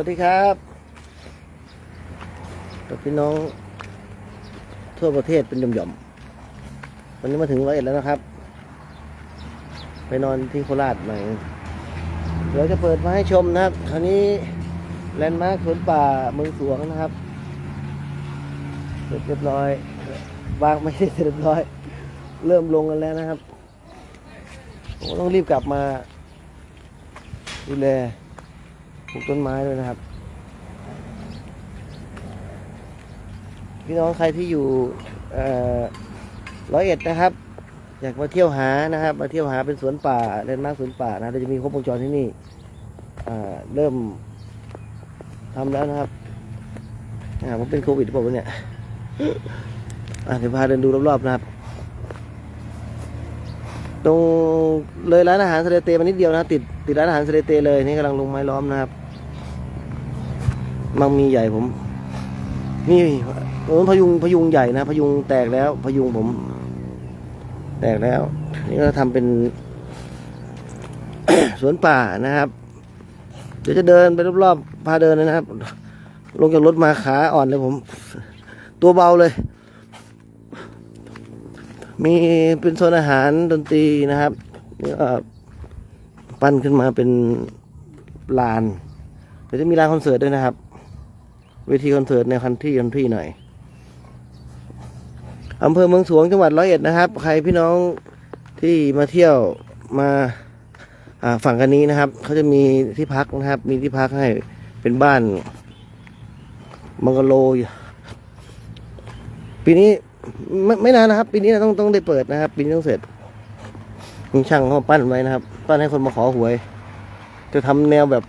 วัสดีครับกับพี่น้องทั่วประเทศเป็นหย่อมๆวันนี้มาถึงร้อยเอ็ดแล้วนะครับ ไปนอนที่โคราชหน่อยเดี๋ยวจะเปิดมาให้ชมนะครับ คราวนี้แลนด์มาร์คสวนป่าเมืองสวงนะครับ เสร็จเรียบร้อยวางไม่ได้เสร็จเรียบร้อย เริ่มลงกันแล้วนะครับผมต้องรีบกลับมาดูแล ลูกต้นไม้ด้วยนะครับ พี่น้องใครที่อยู่ร้อยเอ็ดนะครับ อยากมาเที่ยวหานะครับ มาเที่ยวหาเป็นสวนป่าแลนมาร์คสวนป่านะเราจะมีครบวงจรที่นี่เริ่มทำแล้วนะครับอ่าผมเป็นโควิดหรือเปล่าเนี่ยเดี๋ยวพาเดินดูรอบๆนะครับ ตรงเลยร้านอาหารสเลเตมานิดเดียวนะติดติดร้านอาหารสเลเตเลยนี่กำลังลงไม้ล้อมนะครับ มังมีใหญ่ผม นี่โอ้พยุงพยุงใหญ่นะพยุงแตกแล้ว พยุงผม แตกแล้ว นี่ก็ทำเป็นสวนป่านะครับ เดี๋ยวจะเดินไปรอบๆพาเดินนะครับ ลงจากรถมาขาอ่อนเลยผม ตัวเบาเลย มีเป็นโซนอาหารดนตรีนะครับนี่ก็ปั้นขึ้นมาเป็นลานเดี๋ยวจะมีลานคอนเสิร์ตด้วยนะครับ เวทีคอนเสิร์ตในคันที่คันที่หน่อยอำเภอเมืองสวงจังหวัดร้อยเอ็ดนะครับ ใครพี่น้องที่มาเที่ยวมาฝั่งกันนี้นะครับเขาจะมีที่พักนะครับ มีที่พักให้เป็นบ้านมังกะโล่ปีนี้ไม่ไม่นานนะครับ ปีนี้ต้องต้องได้เปิดนะครับ ปีนี้ต้องเสร็จมีช่างเขามาปั้นไว้นะครับ ปั้นให้คนมาขอหวย จะทำแนวแบบ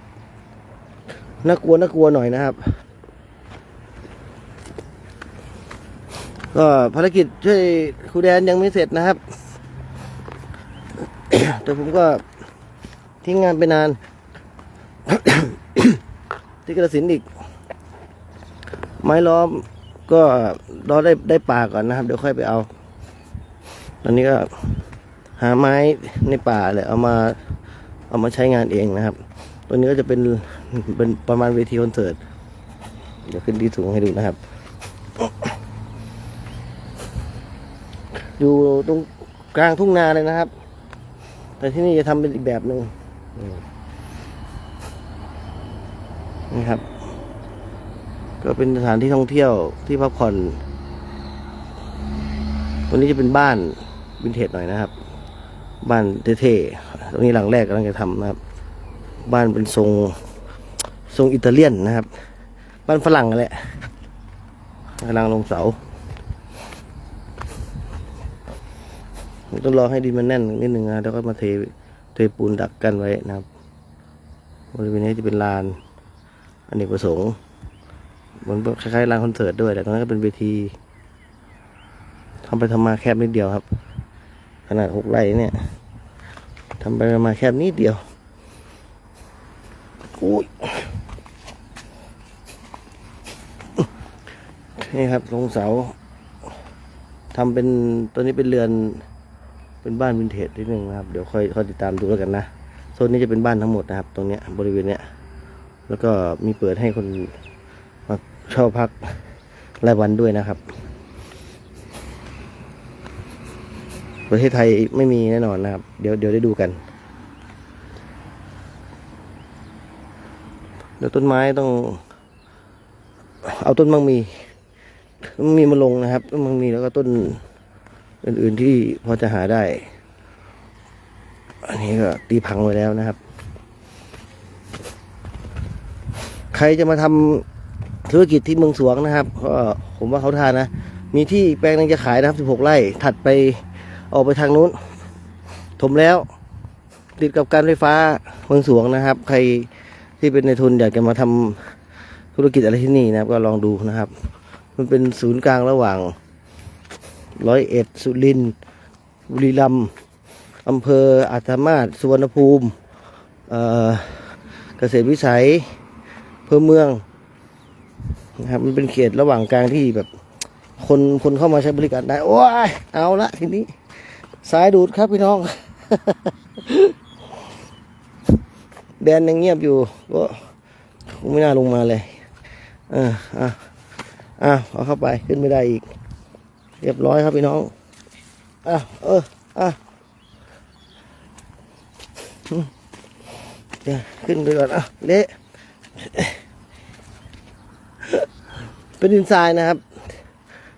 น่ากลัวน่ากลัวหน่อยนะครับ ก็ภารกิจช่วยครูแดนยังไม่เสร็จนะครับ แต่ผมก็ทิ้งงานไปนาน ที่กระสินอีก ไม้ล้อมก็รอได้ได้ป่าก่อนนะครับ เดี๋ยวค่อยไปเอา ตอนนี้ก็หาไม้ในป่าเลยเอามาเอามาใช้งานเองนะครับ ตัวนี้ก็จะเป็นเป็นประมาณเวทีคอนเสิร์ต เดี๋ยวขึ้นที่สูงให้ดูนะครับ อยู่ตรงกลางทุ่งนาเลยนะครับ แต่ที่นี่จะทำเป็นอีกแบบหนึ่งนี่ครับ ก็เป็นสถานที่ท่องเที่ยวที่พักผ่อนตัวนี้จะเป็นบ้านวินเทจหน่อยนะครับ บ้านเท่ๆตรงนี้หลังแรกกำลังจะทำนะครับ บ้านเป็นทรงทรงอิตาเลียนนะครับ บ้านฝรั่งนั่นแหละกำลังลงเสา ต้องรอให้ดินมันแน่นนิดหนึ่งนะแล้วก็มาเทเทปูนดักกันไว้นะครับบริเวณนี้จะเป็นลานอเนกประสงค์เหมือนคล้ายๆลานคอนเสิร์ตด้วยแต่ตรงนั้นก็เป็นเวทีทำไปทำมาแคบนิดเดียวครับ ขนาดหกไร่เนี่ยทำไปทำมาแคบนิดเดียวอุ้ยนี่ครับลงเสาทำเป็นตัวนี้เป็นเรือน เป็นบ้านวินเทจนิดนึงนะครับ เดี๋ยวค่อยค่อยติดตามดูแล้วกันนะโซนนี้จะเป็นบ้านทั้งหมดนะครับ ตรงเนี้ยบริเวณเนี้ยแล้วก็มีเปิดให้คนมาเช่าพักรายวันด้วยนะครับ ประเทศไทยไม่มีแน่นอนนะครับ เดี๋ยวเดี๋ยวได้ดูกันเดี๋ยวต้นไม้ต้อง เอาต้นมังมีมังมีมาลงนะครับต้นมังมีแล้วก็ต้น อื่นๆที่พอจะหาได้ อันนี้ก็ตีพังไว้แล้วนะครับ ใครจะมาทำธุรกิจที่เมืองสวงนะครับก็ผมว่าเขาทานนะ มีที่แปลงนึงจะขายนะครับ 16 ไร่ ถัดไปออกไปทางนู้น ถมแล้ว ติดกับการไฟฟ้าเมืองสวงนะครับ ใครที่เป็นในทุนอยากจะมาทำธุรกิจอะไรที่นี่นะครับ ก็ลองดูนะครับ มันเป็นศูนย์กลางระหว่าง ร้อยเอ็ด สุรินทร์บุรีรัมย์อำเภออาจมาศสุวรรณภูมิเกษตรวิสัยอำเภอเมืองนะครับมันเป็นเขตระหว่างกลางที่แบบ คนคนเข้ามาใช้บริการได้ โอ้ย เอาละทีนี้ สายดูดครับพี่น้อง แดนยังเงียบอยู่ก็ไม่น่าลงมาเลยเอออะอะเอาเข้าไปขึ้นไม่ได้อีก เรียบร้อยครับพี่น้องอะเอออะเดี๋ยวขึ้นไปก่อนอะเละเป็นดินทรายนะครับ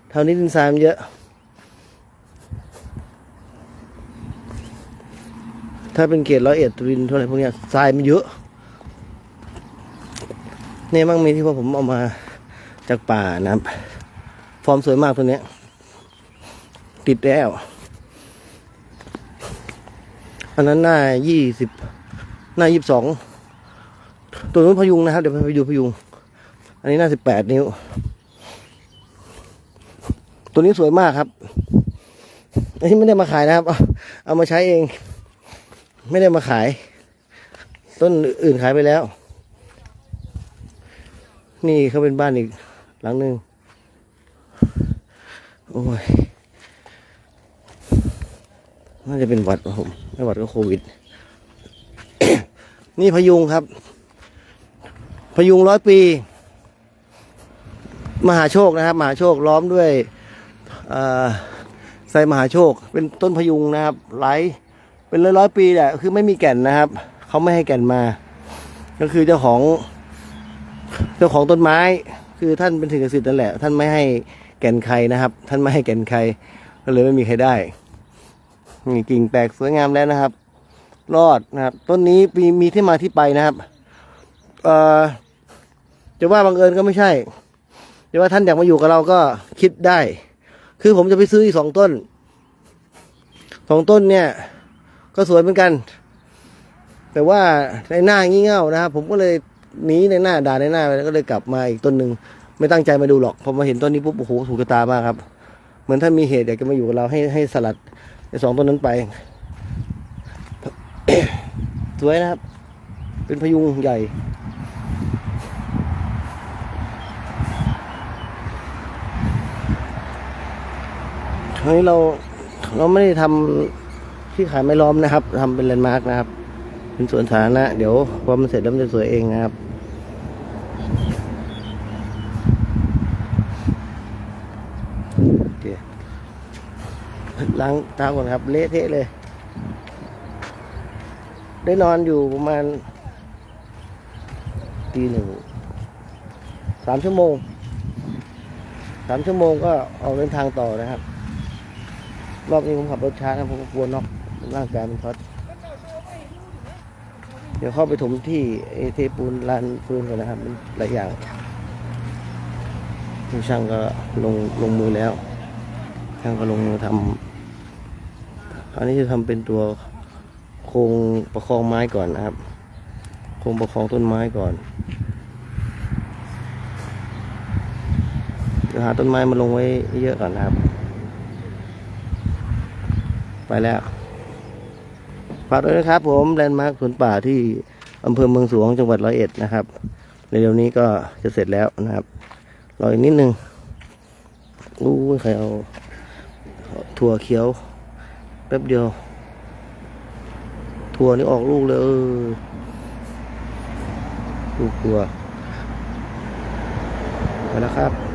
แถวนี้ดินทรายมันเยอะถ้าเป็นเขตร้อยเอ็ดตุรินเท่าไรพวกเนี้ยทรายมันเยอะเนี่ยมั่งมีที่ว่าผมเอามาจากป่านะครับ ฟอร์มสวยมากตัวเนี้ย ติดแล้ว อันนั้นหน้ายี่สิบหน้ายี่สิบสองตัวนู้นพยุงนะครับ เดี๋ยวไปดูพยุง อันนี้หน้าสิบแปดนิ้ว ตัวนี้สวยมากครับอันนี้ไม่ได้มาขายนะครับ เอาเอามาใช้เอง ไม่ได้มาขาย ต้นอื่นขายไปแล้ว นี่เขาเป็นบ้านอีกหลังหนึ่งโอ้ย น่าจะเป็นหวัดครับผมไม่หวัดก็โควิด นี่พยุงครับ พยุงร้อยปี มหาโชคนะครับ มหาโชคล้อมด้วยเอ่อไซมหาโชค เป็นต้นพยุงนะครับหลเป็นร้อยร้อยปีแหละคือไม่มีแก่นนะครับเขาไม่ให้แก่นมา ก็คือเจ้าของ เจ้าของต้นไม้ คือท่านเป็นสิ่งศักดิ์สิทธิ์นั่นแหละ ท่านไม่ให้แก่นใครนะครับ ท่านไม่ให้แก่นใครก็เลยไม่มีใครได้ นี่กิ่งแตกสวยงามแล้วนะครับ รอดนะครับ ต้นนี้มีมีที่มาที่ไปนะครับ เอ่อจะว่าบังเอิญก็ไม่ใช่จะว่าท่านอยากมาอยู่กับเราก็คิดได้ คือผมจะไปซื้ออีกสองต้นสองต้นเนี่ย ก็สวยเหมือนกัน แต่ว่าในหน้างี่เง่านะครับ ผมก็เลยหนีในหน้าด่าในหน้าไปแล้วก็เลยกลับมาอีกต้นหนึ่งไม่ตั้งใจมาดูหรอกพอมาเห็นต้นนี้ปุ๊บโอ้โหถูกตามากครับ เหมือนท่านมีเหตุอยากจะมาอยู่กับเราให้ให้สลัด ไอ้สองต้นนั้นไป สวยนะครับ เป็นพยุงใหญ่ ครั้งนี้เราเราไม่ได้ทำที่ขายไม้ล้อมนะครับทำเป็นแลนด์มาร์กนะครับ เป็นสวนสาธารณะ เดี๋ยวพอมันเสร็จแล้วมันจะสวยเองนะครับ โอเค ล้างเท้าก่อนครับ เละเทะเลย ได้นอนอยู่ประมาณตีหนึ่งสามชั่วโมงสามชั่วโมงก็ออกเดินทางต่อนะครับ รอบนี้ผมขับรถช้านะผมกลัวน็อกร่างกายมันช็อตเดี๋ยวเข้าไปถมที่ไอเทปูนลานฟืนก่อนนะครับมันหลายอย่างที่ช่างก็ลงลงมือแล้วช่างก็ลงมือทำ อันนี้จะทำเป็นตัวโครงประคองไม้ก่อนนะครับ โครงประคองต้นไม้ก่อนเดี๋ยวหาต้นไม้มาลงไว้เยอะก่อนนะครับ ไปแล้วฝากด้วยนะครับผมแลนด์มาร์คสวนป่าที่อำเภอเมืองสวงจังหวัดร้อยเอ็ดนะครับ ในเร็วนี้ก็จะเสร็จแล้วนะครับ รออีกนิดนึงอู้ใครเอาถั่วเขียว แป๊บเดียว ถั่วนี่ออกลูกเลยลูกถั่วไปแล้วครับ